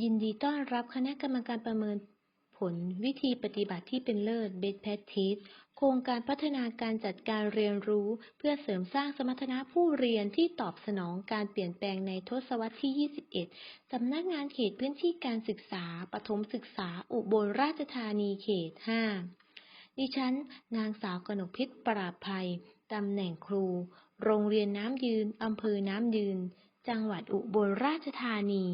ยินดีต้อนรับคณะกรรมการประเมินผลวิธีปฏิบัติที่เป็นเลิศ Best Practice โครงการพัฒนาการจัดการเรียนรู้ เพื่อเสริมสร้างสมรรถนะผู้เรียนที่ตอบสนองการเปลี่ยนแปลงในทศวรรษที่ 21 สำนักงานเขตพื้นที่การศึกษาประถมศึกษา อุบลราชธานีเขต 5 ดิฉัน นางสาวกนกพิษปราภัย ตำแหน่งครู โรงเรียนน้ำยืน อำเภอน้ำยืน จังหวัดอุบลราชธานี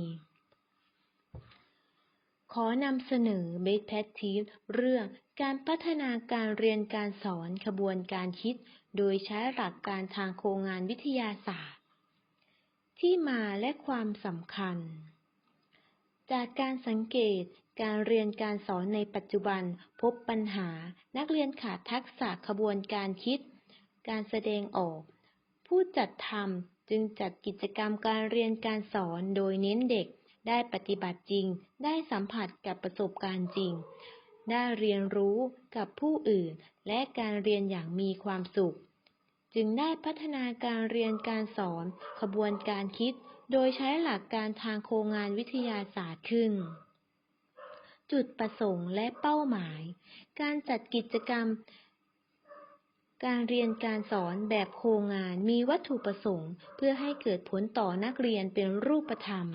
ขอนำเสนอ Best Practice เรื่องการพัฒนาการเรียนการสอนขบวนการคิด โดยใช้หลักการทางโครงงานวิทยาศาสตร์ ที่มาและความสำคัญ จากการสังเกตการเรียนการสอนในปัจจุบันพบปัญหา นักเรียนขาดทักษะขบวนการคิด การแสดงออก ผู้จัดทำจึงจัดกิจกรรมการเรียนการสอนโดยเน้นเด็ก ได้ปฏิบัติจริง ได้สัมผัสกับประสบการณ์จริง ได้เรียนรู้กับผู้อื่น และการเรียนอย่างมีความสุข จึงได้พัฒนาการเรียนการสอนขบวนการคิด โดยใช้หลักการทางโครงงานวิทยาศาสตร์ขึ้นจุดประสงค์และเป้าหมาย การจัดกิจกรรม การเรียนการสอนแบบโครงงานมีวัตถุประสงค์ เพื่อให้เกิดผลต่อนักเรียนเป็นรูปธรรม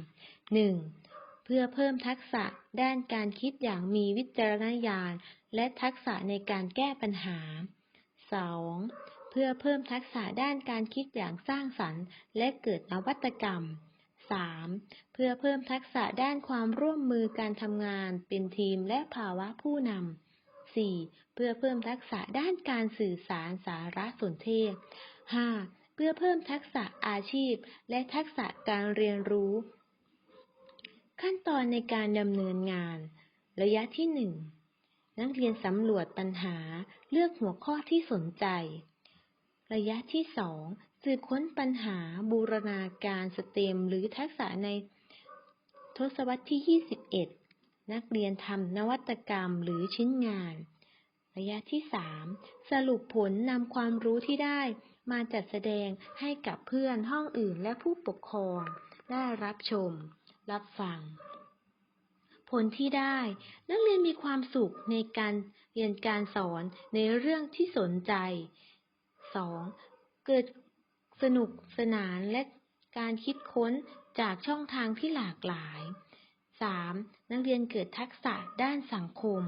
1. เพื่อเพิ่มทักษะด้านการคิดอย่างมีวิจารณญาณ และทักษะในการแก้ปัญหา 2. เพื่อเพิ่มทักษะด้านการคิดอย่างสร้างสรรค์และเกิดนวัตกรรม 3. เพื่อเพิ่มทักษะด้านความร่วมมือการทำงานเป็นทีมและภาวะผู้นำ 4. เพื่อเพิ่มทักษะด้านการสื่อสารสารสนเทศ 5. เพื่อเพิ่มทักษะอาชีพ และทักษะการเรียนรู้ ขั้นตอนในการดำเนินงาน ระยะที่1นักเรียนสำรวจปัญหาเลือกหัวข้อที่สนใจ ระยะที่2สืบค้นปัญหาบูรณาการสเต็มหรือทักษะในทศวรรษที่ 21 นักเรียนทำนวัตกรรมหรือชิ้นงาน ระยะที่ 3 สรุปผลนำความรู้ที่ได้มาจัดแสดงให้กับเพื่อนห้องอื่นและผู้ปกครองได้รับชม รับฟัง ผลที่ได้ นักเรียนมีความสุขในการเรียนการสอนในเรื่องที่สนใจ 2. เกิดสนุกสนานและการคิดค้นจากช่องทางที่หลากหลาย 3. นักเรียนเกิดทักษะด้านสังคม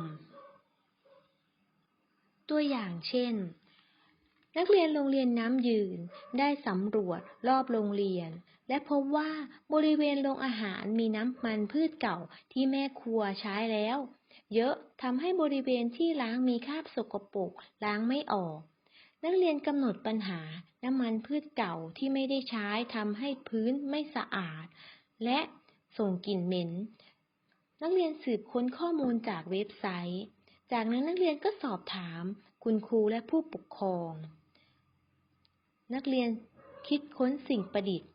ตัวอย่างเช่น นักเรียนโรงเรียนน้ำยืนได้สำรวจรอบโรงเรียน และพบว่าบริเวณโรงอาหารมีน้ำมันพืชเก่าที่แม่ครัวใช้แล้ว เยอะทำให้บริเวณที่ล้างมีคราบสกปรกล้างไม่ออก นักเรียนกำหนดปัญหาน้ำมันพืชเก่าที่ไม่ได้ใช้ทำให้พื้นไม่สะอาด และส่งกลิ่นเหม็น นักเรียนสืบค้นข้อมูลจากเว็บไซต์ จากนั้นนักเรียนก็สอบถาม คุณครูและผู้ปกครอง นักเรียนคิดค้นสิ่งประดิษฐ์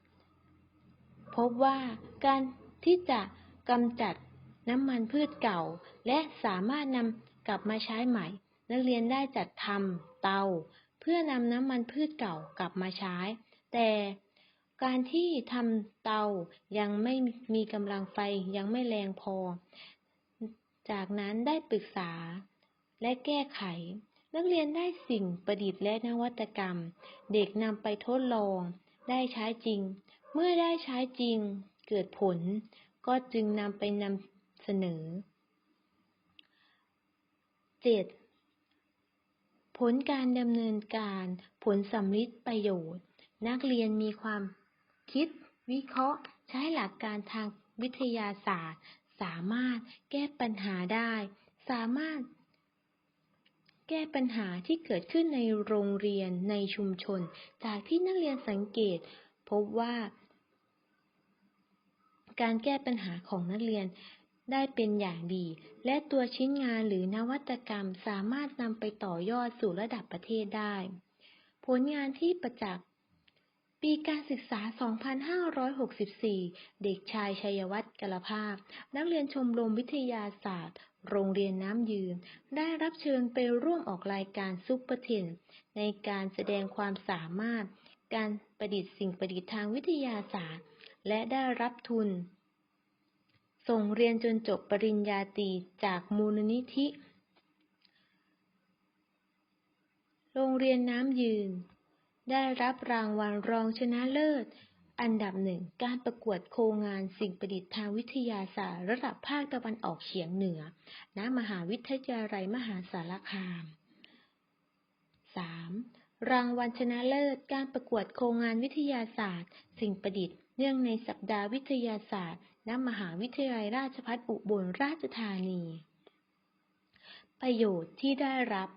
พบว่าการที่จะกำจัดน้ำมันพืชเก่า และสามารถนำกลับมาใช้ใหม่ นักเรียนได้จัดทำเตา เพื่อนำน้ำมันพืชเก่ากลับมาใช้ แต่การที่ทำเตายังไม่มีกำลังไฟยังไม่แรงพอ จากนั้นได้ปรึกษาและแก้ไข นักเรียนได้สิ่งประดิษฐ์และนวัตกรรม เด็กนำไปทดลอง ได้ใช้จริง เมื่อได้ใช้จริง เกิดผล ก็จึงนำไปนำเสนอ 7. ผลการดำเนินการผลสำลิดประโยชน์ นักเรียนมีความคิด วิเคราะห์ ใช้หลักการทางวิทยาศาสตร์ สามารถแก้ปัญหาได้ สามารถ แก้ปัญหาที่เกิดขึ้นในโรงเรียนในชุมชน จากที่นักเรียนสังเกต พบว่า การแก้ปัญหาของนักเรียนได้เป็นอย่างดี และตัวชิ้นงานหรือนวัตกรรมสามารถนำไปต่อยอดสู่ระดับประเทศได้ ผลงานที่ประจักษ์ปีการศึกษา 2564 เด็กชายชัยวัฒน์กลภาพ นักเรียนชมรมวิทยาศาสตร์ โรงเรียนน้ำยืน ได้รับเชิญไปร่วมออกรายการซุปเปอร์เทนในการแสดงความสามารถ การประดิษฐ์สิ่งประดิษฐ์ทางวิทยาศาสตร์ และได้รับทุน ส่งเรียนจนจบปริญญาตรีจากมูลนิธิ โรงเรียนน้ำยืน ได้รับรางวัลรองชนะเลิศ อันดับหนึ่งการประกวดโครงงานสิ่งประดิษฐ์ทางวิทยาศาสตร์ระดับภาคตะวันออกเฉียงเหนือ ณ มหาวิทยาลัยมหาสารคาม 3. รางวัลชนะเลิศ การประกวดโครงงานวิทยาศาสตร์ สิ่งประดิษฐ์ เนื่องในสัปดาห์วิทยาศาสตร์ ณ มหาวิทยาลัยราชภัฏอุบลราชธานี ประโยชน์ที่ได้รับ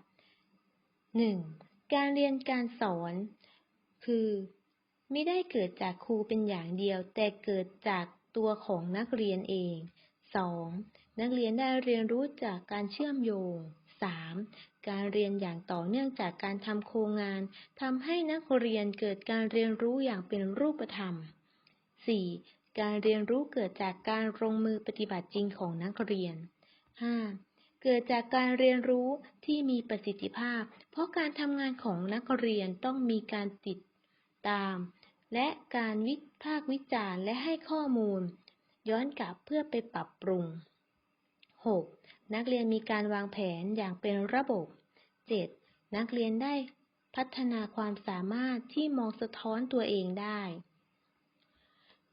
1. การเรียนการสอน คือ ไม่ได้เกิดจากครูเป็นอย่างเดียว แต่เกิดจากตัวของนักเรียนเอง 2. นักเรียนได้เรียนรู้จากการเชื่อมโยง 3. การเรียนอย่างต่อเนื่องจากการทำโครงงานทำให้นักเรียนเกิดการเรียนรู้อย่างเป็นรูปธรรม 4. การเรียนรู้เกิดจากการลงมือปฏิบัติจริงของนักเรียน 5. เกิดจากการเรียนรู้ที่มีประสิทธิภาพ เพราะการทำงานของนักเรียนต้องมีการติดตาม และการวิพากษ์วิจารณ์และให้ข้อมูล ย้อนกลับเพื่อไปปรับปรุง 6. นักเรียนมีการวางแผนอย่างเป็นระบบ 7. นักเรียนได้พัฒนาความสามารถที่มองสะท้อนตัวเองได้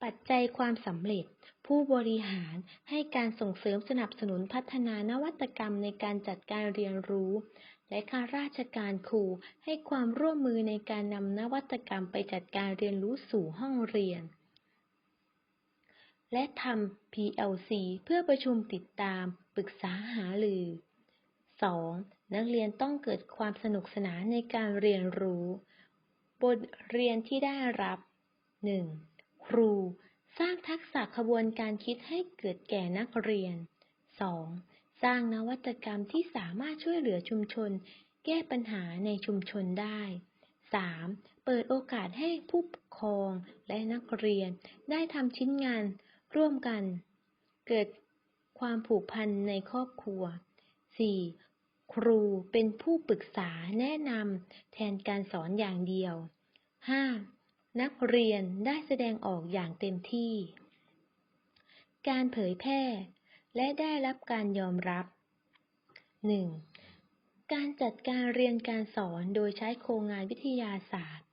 ปัจจัยความสำเร็จ ผู้บริหารให้การส่งเสริมสนับสนุนพัฒนานวัตกรรมในการจัดการเรียนรู้ และข้าราชการครูให้ความร่วมมือในการนำนวัตกรรมไปจัดการเรียนรู้สู่ห้องเรียน และทำ PLC เพื่อประชุมติดตาม ปรึกษาหารือ 2. นักเรียนต้องเกิดความสนุกสนานในการเรียนรู้ บทเรียนที่ได้รับ 1. ครูสร้างทักษะขบวนการคิดให้เกิดแก่นักเรียน 2. สร้างนวัตกรรมที่สามารถช่วยเหลือชุมชน แก้ปัญหาในชุมชนได้ 3. เปิดโอกาสให้ผู้ปกครองและนักเรียนได้ทำชิ้นงานร่วมกัน เกิดความผูกพันในครอบครัว 4. ครูเป็นผู้ปรึกษาแนะนำแทนการสอนอย่างเดียว 5. นักเรียนได้แสดงออกอย่างเต็มที่ การเผยแพร่ และได้รับการยอมรับ 1. การจัดการเรียนการสอนโดยใช้โครงงานวิทยาศาสตร์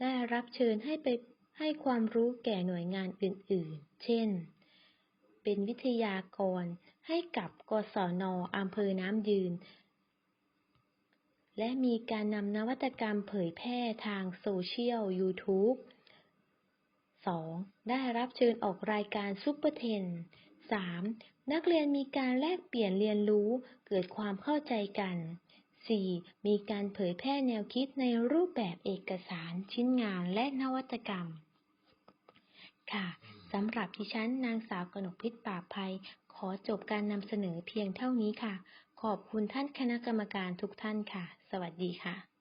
ได้รับเชิญให้ไปให้ความรู้แก่หน่วยงานอื่น ๆ เช่น เป็นวิทยากรให้กับกศนอำเภอน้ำยืน และมีการนำนวัตกรรมเผยแพร่ทางโซเชียล YouTube 2. ได้รับเชิญออกรายการซุปเปอร์เทน 3. นักเรียนมีการแลกเปลี่ยนเรียนรู้เกิดความเข้าใจกัน 4. มีการเผยแพร่แนวคิดในรูปแบบเอกสารชิ้นงานและนวัตกรรม ค่ะสำหรับดิฉันนางสาวกนกพิษป่าภัย ขอจบการนำเสนอเพียงเท่านี้ค่ะ ขอบคุณท่านคณะกรรมการทุกท่านค่ะ สวัสดีค่ะ